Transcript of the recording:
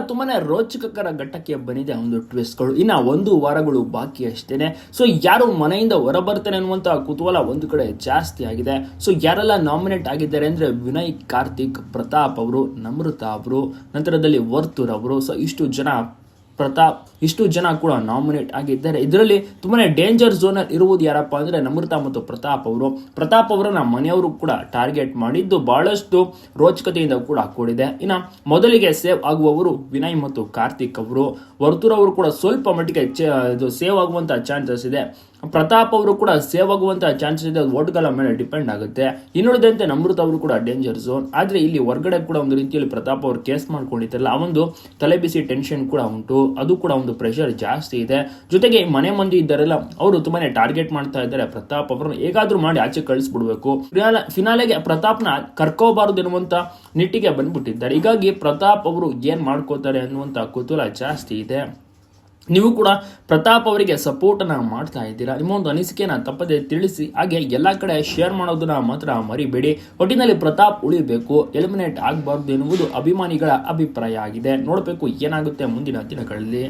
ತುಂಬಾನೇ ರೋಚಕಕರ ಘಟ್ಟಕ್ಕೆ ಬಂದಿದೆ ಒಂದು ಟ್ವಿಸ್ಟ್ಗಳು ಇನ್ನ ಒಂದು ವಾರಗಳು ಬಾಕಿ ಅಷ್ಟೇನೆ. ಸೊ ಯಾರು ಮನೆಯಿಂದ ಹೊರಬರ್ತಾನೆ ಅನ್ನುವಂತ ಕುತೂಹಲ ಒಂದು ಕಡೆ ಜಾಸ್ತಿ ಆಗಿದೆ. ಸೊ ಯಾರೆಲ್ಲ ನಾಮಿನೇಟ್ ಆಗಿದ್ದಾರೆ ಅಂದ್ರೆ ವಿನಯ್, ಕಾರ್ತಿಕ್, ಪ್ರತಾಪ್ ಅವರು ನಮೃತ ಅವರು, ನಂತರದಲ್ಲಿ ವರ್ತೂರ್ ಅವರು. ಸೊ ಇಷ್ಟು ಜನ ಪ್ರತಾಪ್ ಇಷ್ಟು ಜನ ಕೂಡ ನಾಮಿನೇಟ್ ಆಗಿದ್ದಾರೆ. ಇದರಲ್ಲಿ ತುಂಬಾ ಡೇಂಜರ್ ಝೋನ್ ಅಲ್ಲಿ ಇರುವುದು ಯಾರಪ್ಪ ಅಂದ್ರೆ ನಮ್ರತಾ ಮತ್ತು ಪ್ರತಾಪ್ ಅವರು. ಪ್ರತಾಪ್ ಅವರನ್ನ ಮನೆಯವರು ಕೂಡ ಟಾರ್ಗೆಟ್ ಮಾಡಿದ್ದು ಬಹಳಷ್ಟು ರೋಚಕತೆಯಿಂದ ಕೂಡ ಕೂಡಿದೆ. ಇನ್ನ ಮೊದಲಿಗೆ ಸೇವ್ ಆಗುವವರು ವಿನಯ್ ಮತ್ತು ಕಾರ್ತಿಕ್ ಅವರು. ವರ್ತೂರ್ ಅವರು ಕೂಡ ಸ್ವಲ್ಪ ಮಟ್ಟಿಗೆ ಇದು ಸೇವ್ ಆಗುವಂತ ಚಾನ್ಸಸ್ ಇದೆ. ಪ್ರತಾಪ್ ಅವರು ಕೂಡ ಸೇವ್ ಆಗುವಂತ ಚಾನ್ಸಸ್ ಇದೆ. ಓಟ್ಗಳ ಮೇಲೆ ಡಿಪೆಂಡ್ ಆಗುತ್ತೆ. ಇನ್ನುಳಿದಂತೆ ನಮೃತ ಅವರು ಕೂಡ ಡೇಂಜರ್ ಝೋನ್ ಆದರೆ ಇಲ್ಲಿ ಹೊರಗಡೆ ಕೂಡ ಒಂದು ರೀತಿಯಲ್ಲಿ ಪ್ರತಾಪ್ ಅವರು ಕೇಸ್ ಮಾಡ್ಕೊಂಡಿದ್ದಾರಲ್ಲ ಆ ಒಂದು ತಲೆಬಿಸಿ ಟೆನ್ಷನ್ ಕೂಡ ಉಂಟು. ಅದು ಕೂಡ ಒಂದು ಪ್ರೆಷರ್ ಜಾಸ್ತಿ ಇದೆ. ಜೊತೆಗೆ ಮನೆ ಮಂದಿ ಇದ್ದಾರಲ್ಲ, ಅವರು ತುಂಬಾನೇ ಟಾರ್ಗೆಟ್ ಮಾಡ್ತಾ ಇದ್ದಾರೆ. ಪ್ರತಾಪ್ ಅವರನ್ನು ಹೇಗಾದ್ರೂ ಮಾಡಿ ಆಚೆ ಕಳಿಸ್ಬಿಡ್ಬೇಕು. ಫಿನಾಲೆ- ಫಿನಾಲೆಗೆ ಪ್ರತಾಪ್ನ ಕರ್ಕೋಬಾರದು ಎನ್ನುವಂತ ನಿಟ್ಟಿಗೆ ಬಂದ್ಬಿಟ್ಟಿದ್ದಾರೆ. ಹೀಗಾಗಿ ಪ್ರತಾಪ್ ಅವರು ಏನ್ ಮಾಡ್ಕೋತಾರೆ ಅನ್ನುವಂತ ಕುತೂಹಲ ಜಾಸ್ತಿ ಇದೆ. ನೀವು ಕೂಡ ಪ್ರತಾಪ್ ಅವರಿಗೆ ಸಪೋರ್ಟ್ ಅನ್ನ ಮಾಡ್ತಾ ಇದ್ದೀರಾ? ನಿಮ್ಮ ಒಂದು ಅನಿಸಿಕೆನ ತಪ್ಪದೆ ತಿಳಿಸಿ, ಹಾಗೆ ಎಲ್ಲ ಕಡೆ ಶೇರ್ ಮಾಡೋದನ್ನ ಮಾತ್ರ ಮರಿಬೇಡಿ. ಒಟ್ಟಿನಲ್ಲಿ ಪ್ರತಾಪ್ ಉಳಿಬೇಕು ಎಲಿಮಿನೇಟ್ ಆಗಬಾರ್ದು ಎನ್ನುವುದು ಅಭಿಮಾನಿಗಳ ಅಭಿಪ್ರಾಯ ಆಗಿದೆ. ನೋಡಬೇಕು ಏನಾಗುತ್ತೆ ಮುಂದಿನ ದಿನಗಳಲ್ಲಿ.